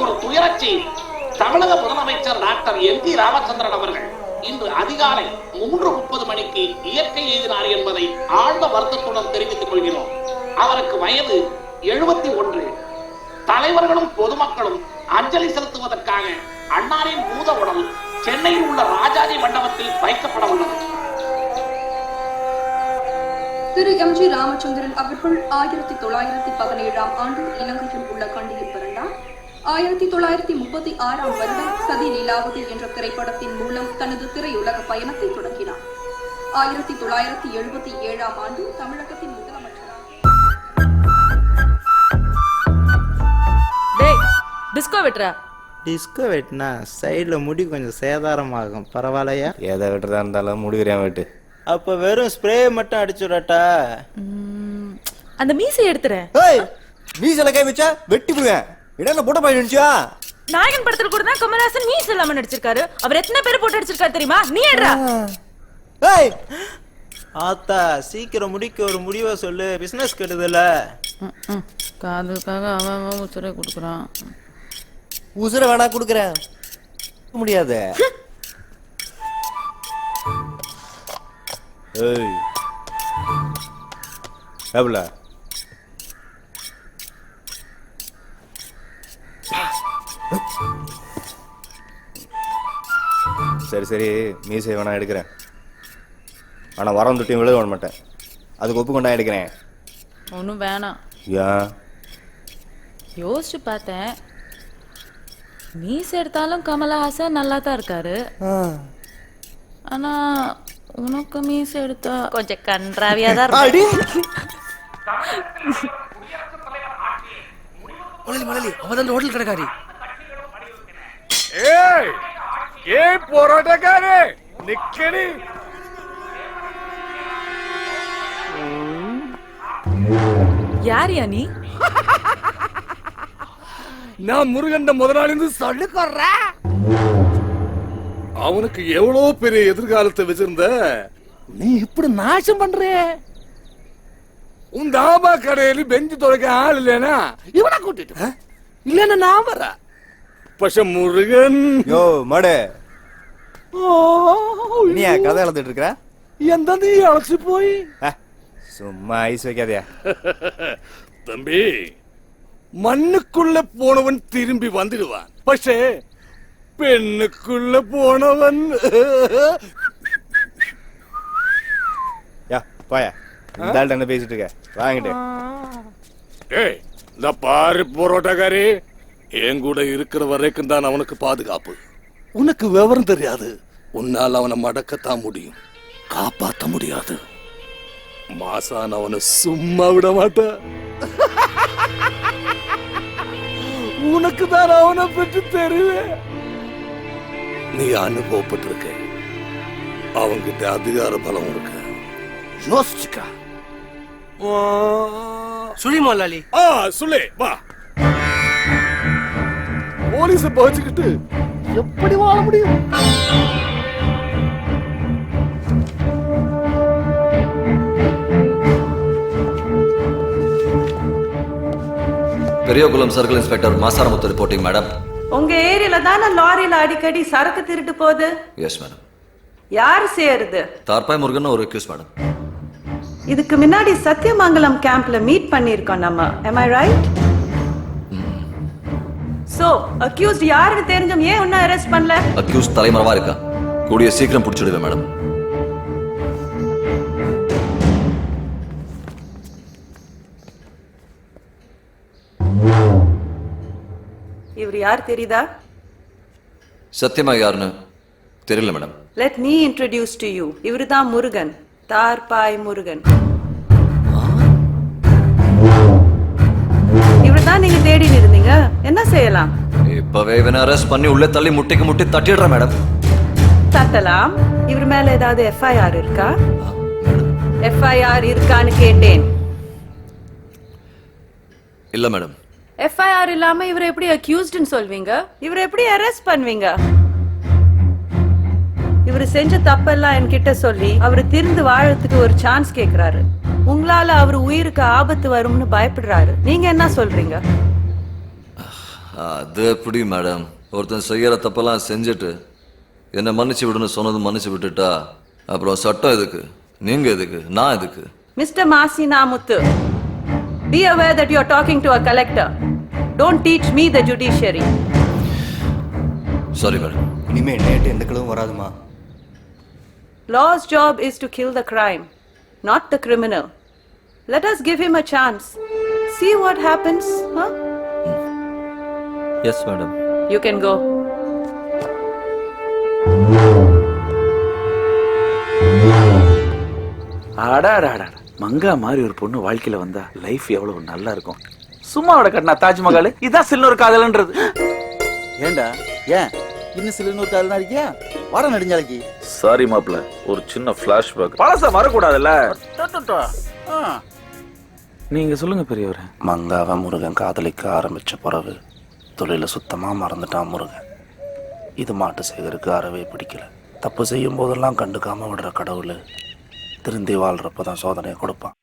ஒரு துயரச் செய்தி தமிழக முதலமைச்சர் டாக்டர் என் டி ராமச்சந்திரன் அவர்கள் இன்று அதிகாலை மூன்று முப்பது மணிக்கு இயற்கை எய்தினார் என்பதை ஆழ்ந்த வருத்தத்துடன் தெரிவித்துக் கொள்கிறோம். அவருக்கு வயது எழுபத்தி ஒன்று. தலைவர்களும் பொதுமக்களும் அஞ்சலி செலுத்துவதற்காக அன்னாரின் பூத உடல் சென்னையில் உள்ள ராஜாஜி மண்டபத்தில் வைக்கப்பட உள்ளது. திரு எம் ஜி ராமச்சந்திரன் அவர்கள் ஆயிரத்தி தொள்ளாயிரத்தி பதினேழாம் ஆண்டு இலங்கையில் உள்ள கண்டியில் பிறந்தார் ஆயிரத்தி தொள்ளாயிரத்தி முப்பத்தி ஆறாம் வருடம் சதி லீலாவதி என்ற திரைப்படத்தின் மூலம் தனது திரையுலக பயணத்தை தொடங்கினார். ஆயிரத்தி தொள்ளாயிரத்தி எழுபத்தி ஏழாம் ஆண்டு தமிழகத்தின் டிஸ்கோ வெட்டுறா. டிஸ்கோ வெட்டினா சைடில் முடி கொஞ்சம் சேதாரமாகும். பரவாயில்லையா? எதை விட்டுறதா இருந்தாலும் முடிக்கிறேன் வெட்டு. அப்போ வெறும் ஸ்ப்ரே மட்டும் அடிச்சுடட்டா அந்த மீசை எடுத்துறேன். மீசல கை வச்சா வெட்டி போடுவேன். இடம் போட்ட போயிடுச்சா நாயகன் படத்துல கூட தான் கமல்ஹாசன் மீசை இல்லாம நடிச்சிருக்காரு. அவர் எத்தனை பேர் போட்டு அடிச்சிருக்காரு தெரியுமா? நீ எடுறா ஏய்! ஆத்தா சீக்கிரம் முடிக்க ஒரு முடிவை சொல்லு. பிசினஸ் கெடுதல. காதுக்காக அவன் அவன் உச்சரை கொடுக்குறான். உசுர வேணா குடுக்குறேன். முடியாது. ஏய். எவ்வளோ சரி சரி. மீசை வேணா எடுக்கிறேன். ஆனால் வரம் தொட்டியும் விழுக மாட்டேன். அதுக்கு ஒப்பு கொண்டா எடுக்கிறேன். ஒன்றும் வேணாம். ஏன் யோசிச்சு பார்த்தேன். மீசை எடுத்தாலும் கமலஹாசன் நல்லா தான் இருக்காரு. ஆனா உனக்கு மீசை எடுத்தா கொஞ்சம் கன்றாவியா தான் மலலி அவதான் ஹோட்டல் கடைக்காரி. ஏய் ஏய் போராட்டக்காரே நிக்கடி. யாரியா நீ? நான் முருகண்ட முதலாளி சொல்லிக்கொர்ற அவனுக்கு எவ்வளவு பெரிய எதிர்காலத்தை வச்சிருந்த? நீ இப்படி நாசம் பண்ற? உன் தாபா கடையில பெஞ்சு துடைக்க ஆள் இல்லைனா இவனை கூட்டிட்டு. இல்லைன்னா நான் வர பஷ முருகன் யோ மாடு. ஓ, நீ ஏன் கதை எழுதிட்டு இருக்கிற நீ அழைச்சு போய்? ஆ, சும்மா ஐஸ் வைக்காதயா. தம்பி மண்ணுக்குள்ள போனவன் திரும்பி வந்துடுவான். பஷே பெண்ணுக்குள்ள போனவன். யா போயா. இந்த ஆள்கிட்ட என்ன பேசிட்டு இருக்க வாங்கிட்டு. ஏய் இந்த பாரு போராட்டக்காரி. என் கூட இருக்கிற வரைக்கும் தான் அவனுக்கு பாதுகாப்பு. உனக்கு விவரம் தெரியாது. உன்னால் அவனை மடக்கத்தான் முடியும். காப்பாத்த முடியாது. மாசான் அவனை சும்மா விட மாட்டேன் உனக்கு தான் அவனை பற்றி தெரியும் நீ அனுபவப்பட்டிருக்க. அவன்கிட்ட அதிகார பலம் இருக்கு. யோசிச்சுக்கா. சுழி முதலாளி ஆ சுலே வா. போலீஸ பகிச்சுக்கிட்டு எப்படி வாழ முடியும்? Periyakulam circle inspector Masaramuthu reporting madam. உங்க ஏரியால தானே லாரியில அடிக்கடி சரக்கு திருட்டு போகுது? எஸ் மேடம் யாரு செய்யறது? தார்பாய் முருகன் ஒரு அக்யூஸ் மேடம் இதுக்கு முன்னாடி சத்தியமங்கலம் கேம்ப்ல மீட் பண்ணிருக்கோம் நம்ம. Am I right so accused யாருன்னு தெரிஞ்சும் ஏன் இன்னும் அரெஸ்ட் பண்ணல? அக்யூஸ் தலைமறைவா இருக்கா? கூடிய சீக்கிரம் பிடிச்சிடுவேன் மேடம். இவர் யார் தெரியுதா? சத்தியமா யாருன்னு தெரியல madam. Let me introduce to you இவரு தான் முருகன். தார்பாய் முருகன். இவர் தான் நீங்க தேடின்னு இருந்தீங்க என்ன செய்யலாம்? இப்பவே இவனை அரெஸ்ட் பண்ணி உள்ளே தள்ளி முட்டைக்கு முட்டி தட்டிடுறேன் மேடம். தட்டலாம்? இவர் மேல ஏதாவது எஃப்ஐஆர் இருக்கா? எஃப்ஐஆர் இருக்கான்னு கேட்டேன். இல்ல மேடம். எஃப்ஐஆர் இல்லாம இவரை எப்படி அக்யூஸ்ட்னு சொல்வீங்க? இவரை எப்படி அரெஸ்ட் பண்ணுவீங்க? இவர் செஞ்ச தப்பெல்லாம் என்கிட்ட சொல்லி அவர் திருந்து வாழறதுக்கு ஒரு சான்ஸ் கேக்குறாரு. உங்களால அவர் உயிருக்கு ஆபத்து வரும்னு பயப்படுறாரு. நீங்க என்ன சொல்றீங்க? அது எப்படி மேடம் ஒருத்தன் செய்யற தப்பெல்லாம் செஞ்சுட்டு என்னை மன்னிச்சு விடுன்னு சொன்னது மன்னிச்சு விட்டுட்டா அப்புறம் சட்டம் எதுக்கு நீங்க எதுக்கு நான் எதுக்கு Mr. Masi Namuthu, be aware that you are talking to a collector. Don't teach me the judiciary. Sorry madam இனிமே நேட்டு எந்த கிழவும் வராதுமா job is to kill the crime, not the criminal. Let us give him a chance. See what happens, huh? Yes madam You can go. அடாடாடா மங்கா மாதிரி ஒரு பொண்ணு வாழ்க்கையில வந்தா லைஃப் எவ்வளவு நல்லா இருக்கும். சும்மாவோட கட்டினா தாஜ்மஹால் இதான் சில்லுவர் காதல்ன்றது. ஏண்டா? ஏன்? இன்னும் சில இன்னொரு கால் இருக்கியா? வர நெடுஞ்சாலைக்கு. சாரி மாப்ள ஒரு சின்ன பிளாஷ்பேக் பழச வரக்கூடாதுல்ல? நீங்க சொல்லுங்க பெரியவர். மங்காவை முருகன் காதலிக்க ஆரம்பிச்ச பிறகு தொழிலை சுத்தமாக மறந்துட்டான் முருகன். இது மாட்டு சேகருக்கு அறவே பிடிக்கல. தப்பு செய்யும் போதெல்லாம் கண்டுக்காமல் விடுற கடவுள் திருந்தி வாழ்கிறப்ப தான் சோதனையை கொடுப்பான்.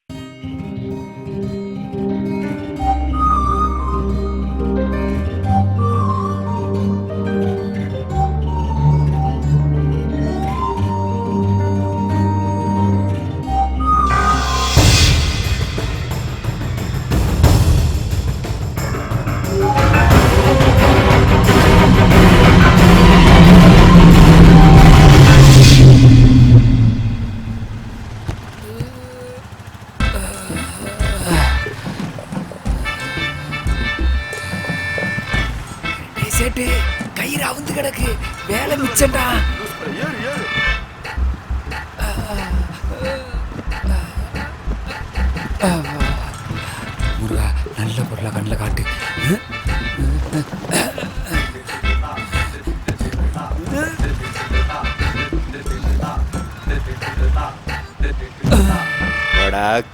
முருகா நல்ல பொருளா கண்ணில் காட்டு.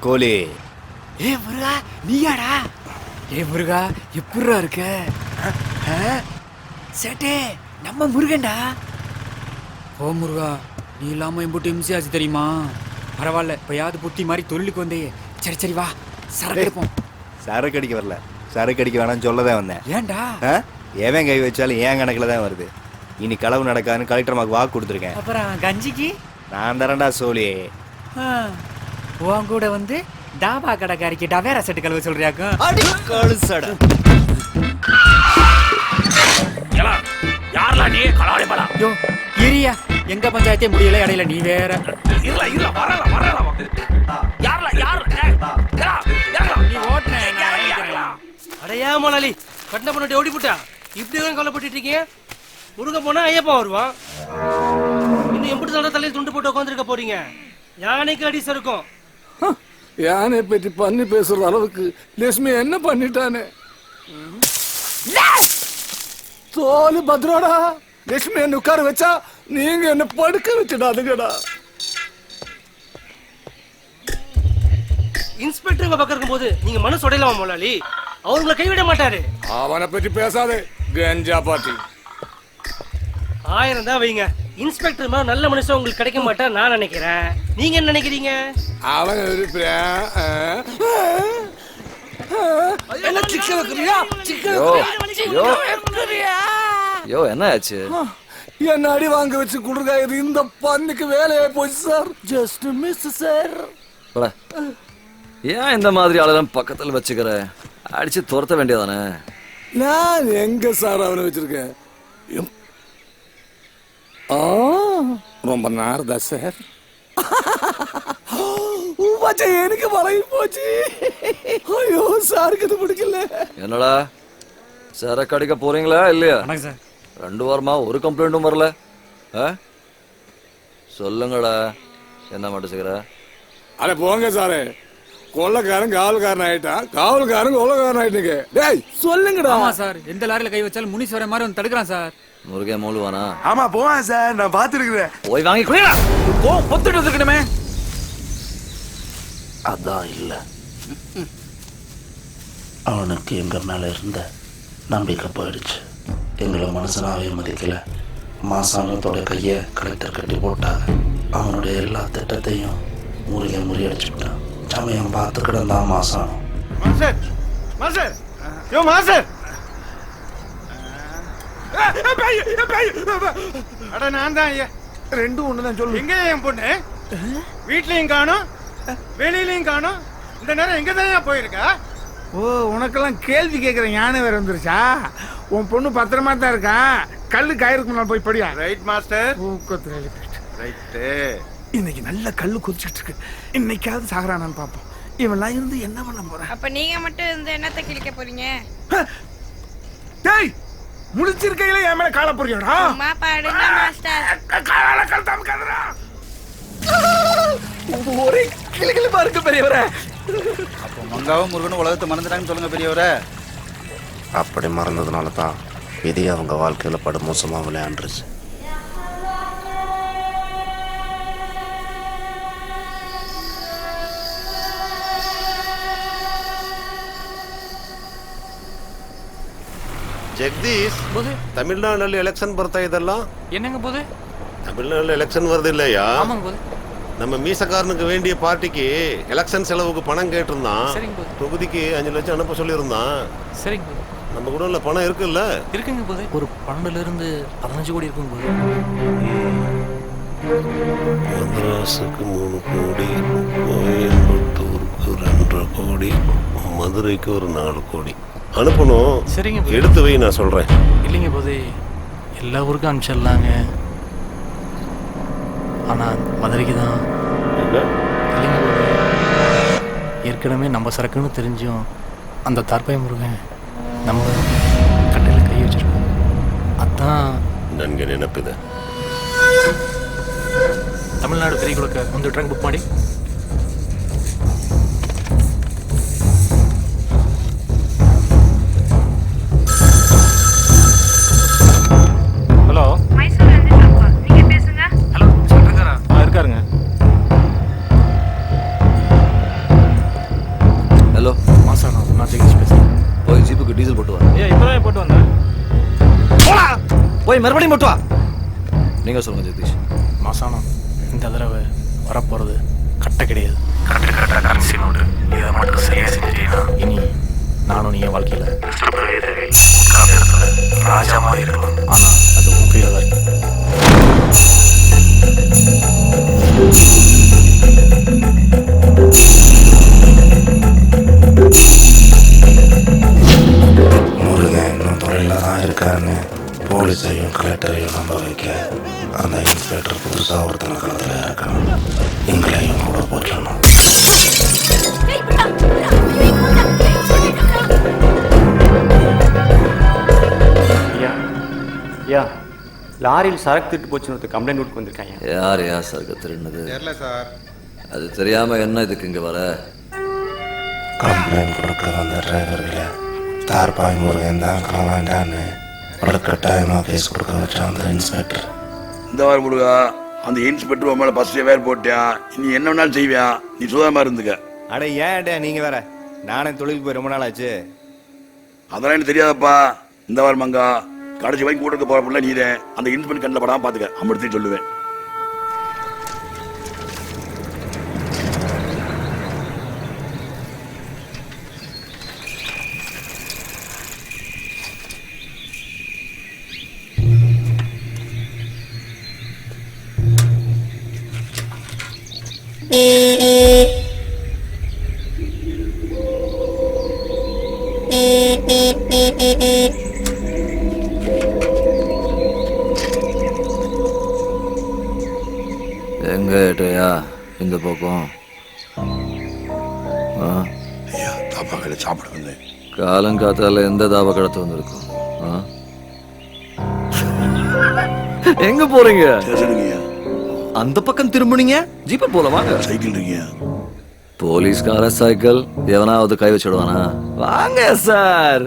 கோலி ஏ முருகா நீயாடா? ஏ முருகா எப்படிரா இருக்க? சேட்டே நம்ம முருகன்டா. ஓ முருகா. நீ இல்லாம எம்புட்டு இம்சி ஆச்சு தெரியுமா? பரவாயில்ல இப்பயாவது புத்தி மாதிரி தொழிலுக்கு வந்தே சரி சரி வா. சரக்கு எடுப்போம். சரக்கு அடிக்க வரல. சரக்கு அடிக்க வேணாம்னு சொல்லதான் வந்தேன். ஏன்டா? ஆ? எவன் கை வச்சாலும் ஏன் கணக்கில் தான் வருது. இனி களவு நடக்காதுன்னு கலெக்டர் மாக்கு வாக்கு கொடுத்துருக்கேன். அப்புறம் கஞ்சிக்கு? நான் தரேன்டா சோலி ஆ, உன் கூட வந்து டாபா கடைக்காரிக்கு டவேரா செட்டு கழுவ சொல்றியாக்கும்? அடி கழுசடா. யாரா நீ கலாடி படா யோ இரியா எங்க பஞ்சாயத்தே முடியல இடையில நீ வேற. இல்ல இல்ல வரல மொழாளி கட்டின பண்ணி ஓடி போட்டா? இப்படி தான் கவலைப்பட்டு இருக்கீங்க? முருக போனா ஐயப்பா வருவான். இன்னும் எப்படி தடவை தலையில் துண்டு போட்டு உட்காந்துருக்க போறீங்க. யானைக்கு அடி சறுக்கும். யானை பற்றி பண்ணி பேசுற அளவுக்கு லட்சுமி என்ன பண்ணிட்டானே? தோலு பத்ரோடா லட்சுமி என்ன உட்கார வச்சா நீங்க என்ன படுக்க வச்சிடாதுங்கடா. இன்ஸ்பெக்டர் பக்கம் இருக்கும்போது நீங்க மனசு உடையலாமா மொழாளி அவர் உங்களை கைவிட மாட்டாரு. அவனை பற்றி பேசாதே கஞ்சா பாட்டி. ஆயிரம் தான் வைங்க. இன்ஸ்பெக்டர் மாதிரி நல்ல மனுஷன் உங்களுக்கு கிடைக்க மாட்டா நான் நினைக்கிறேன். நீங்க என்ன நினைக்கிறீங்க? அவன் என்ன சிக்க வைக்கிறியா? சிக்க யோ யோ. யோ என்ன ஆச்சு? என்ன அடி வாங்க வச்சு கொடுங்க இது இந்த பண்ணிக்கு வேலையை போச்சு சார். ஜஸ்ட் மிஸ் சார் போடா. ஏன் இந்த மாதிரி ஆளெல்லாம் பக்கத்துல வச்சுக்கிற? அடிச்சு துரத்த வேண்டியதானே? நான் எங்க சார் அவனை வச்சிருக்கேன்? ரொம்ப நேரதா சார். மச்சா எனக்கு பழகி போச்சு. ஐயோ சாருக்கு இது பிடிக்கல. என்னடா? சரக்கு அடிக்க போறீங்களா இல்லையா? ரெண்டு வாரமா ஒரு கம்ப்ளைண்ட்டும் வரல. ஆ? சொல்லுங்கடா. என்ன மட்டும் செய்கிற அட போங்க சாரே. கொள்ளக்காரன் காவல்காரன் ஆயிட்டான். காவல்காரன் கொள்ளக்காரன் ஆயிட்டுங்க டேய் சொல்லுங்கடா. ஆமா சார் எந்த லாரியில கை வச்சாலும் முனீஸ்வரன் மாதிரி வந்து தடுக்கிறான் சார். முருகே மூலுவானா ஆமா போவான் சார் நான் பாத்துருக்கிறேன் போய் வாங்கி குடிடா. போ பொத்துட்டு வந்துருக்கணுமே. அதான் இல்லை. அவனுக்கு எங்க மேல இருந்த நம்பிக்கை போயிடுச்சு. எங்களை மனுஷனாவே மதிக்கல. மாசாணத்தோட கையை கலெக்டர் கட்டி போட்டாங்க. அவனுடைய எல்லா திட்டத்தையும் முருகன் முறியடிச்சு விட்டான் சமயம் பார்த்து கிடந்தான் மாஸ்டர் அட நான் தான் ஐயா. ரெண்டும் ஒண்ணுதான் சொல்லு. எங்க என் பொண்ணு? வீட்லயும் காணும் வெளியிலயும் காணும். இந்த நேரம் எங்க தான் போயிருக்கா? ஓ உனக்கெல்லாம் கேள்வி கேட்குற ஞானம் வேற வந்துருச்சா? உன் பொண்ணு பத்திரமா தான் இருக்கா? கல்லு காயிருக்கு நான் போய் படியா? ரைட் மாஸ்டர் ரைட்டு இன்னைக்கு நல்ல கல்லு கொதிச்சுட்டு இருக்கு. இன்னைக்காவது சாகுறானான்னு பார்ப்போம். இவெல்லாம் இருந்து என்ன பண்ண போறேன்? அப்ப நீங்க மட்டும் இந்த என்னத்தை கிழிக்க போறீங்க? டேய் முடிச்சிருக்கையில என் மேல கால புரியடா அம்மா பாடுங்க மாஸ்டர். காலால கழுத்தாம கதுறா. ஒரே கிளிகிளிப்பா இருக்கு பெரியவரே. அப்போ மங்காவும் முருகனும் உலகத்தை மறந்துட்டாங்கன்னு சொல்லுங்க பெரியவரே. அப்படி மறந்ததுனால தான் விதி அவங்க வாழ்க்கையில் படு மோசமாக விளையாண்டுருச்சு. ಜಗದೀಶ್ போது? ತಮಿಳ್ನಾಡಿನಲ್ಲಿ ಎಲೆಕ್ಷನ್ ಬರ್ತಾ ಇದಲ್ಲ? என்னங்க போது? தமிழ்நாடுல எலெக்ஷன் வருது இல்லையா? போது. நம்ம மீசக்காரனுக்கு வேண்டிய பார்ட்டிக்கு எலெக்ஷன் செலவுக்கு பணம் கேட்டிருந்தான். சரிங்க போது. தொகுதிக்கு அஞ்சு லட்சம் அனுப்ப சொல்லியிருந்தான். சரிங்க போது. நம்ம குடோன்ல பணம் இருக்குல்ல? இருக்குங்க போது. ஒரு பன்னெண்டுல இருந்து பதினஞ்சு கோடி இருக்கும் போது. மதராசுக்கு மூணு கோடி கோயம்புத்தூருக்கு ரெண்டரை கோடி மதுரைக்கு ஒரு நாலு கோடி. அனுப்பணும் சரிங்க போது. எடுத்து வை நான் சொல்றேன் இல்லைங்க போது எல்லா ஊருக்கும் அனுப்பிச்சிடலாங்க ஆனா மதுரைக்கு தான் இல்லைங்க போது ஏற்கனவே நம்ம சரக்குன்னு தெரிஞ்சும் அந்த தற்பை முருகன் நம்ம கட்டையில் கை வச்சிருக்கோம் அதான் ನನ್ಗೆ ನೆನಪಿದೆ ತಮಿಳ್ನಾಡು ಕರಿಗೊಳಕ್ಕೆ ಒಂದು ಟ್ರಂಕ್ ಬುಕ್ ಮಾಡಿ போய் மறுபடியும் போட்டு வா. நீங்க சொல்லுங்க ஜெகதீஷ். மாசானா இந்த தடவை வரப்போகிறது கட்டை கிடையாது. கரெக்ட் கரெக்டாக கரன்சி நோட்டு. இதை மட்டும் சரியாக செஞ்சிட்டீங்கன்னா இனி நானும் நீ என் வாழ்க்கையில் ராஜா மாதிரி இருக்கலாம் ஆனால் அது உன் கையில் தான் இருக்கு. லாரியில் சரக்கு திட்டு போச்சுன்னு ஒருத்தர் கம்ப்ளைண்ட் கொடுக்க வந்திருக்காங்க. யார் யார் சரக்கு திருடுனது? தெரியல சார். அது தெரியாம என்ன இதுக்கு இங்க வர? கம்ப்ளைண்ட் கொடுக்க வந்த டிரைவர்களை தார்பாய் முருகன் தான் காணாண்டான்னு வலுக்கட்டாயமாக கேஸ் கொடுக்க வச்ச அந்த இன்ஸ்பெக்டர் இந்த வாரம் முருகா அந்த இன்ஸ்பெக்டர் உன் மேலே ஃபஸ்ட்டு வேர் போட்டான். நீ என்ன வேணாலும் செய்வியா நீ சுதமா இருந்துக்க. அட ஏன்டா நீங்க வேற? நானே தொழிலுக்கு போய் ரொம்ப நாள் ஆச்சு. அதெல்லாம் எனக்கு தெரியாதப்பா. இந்த வாரம் மங்கா கடைசி வாங்கி கூட போற பிள்ளை நீரே அந்த இன்ஸ்பெக்டர் கண்ணில் படாம பார்த்துக்க அமிர்தத்தையும் சொல்லுவேன். எங்க காலங்காத்தால எந்த தாப கடத்து வந்திருக்கும்? எங்க போறீங்க அந்த பக்கம் திரும்புனீங்க ஜீப்ப போல வாங்க சைக்கிள் இருக்கீங்க போலீஸ்கார சைக்கிள் எவனாவது கை வச்சிடுவானா வாங்க சார்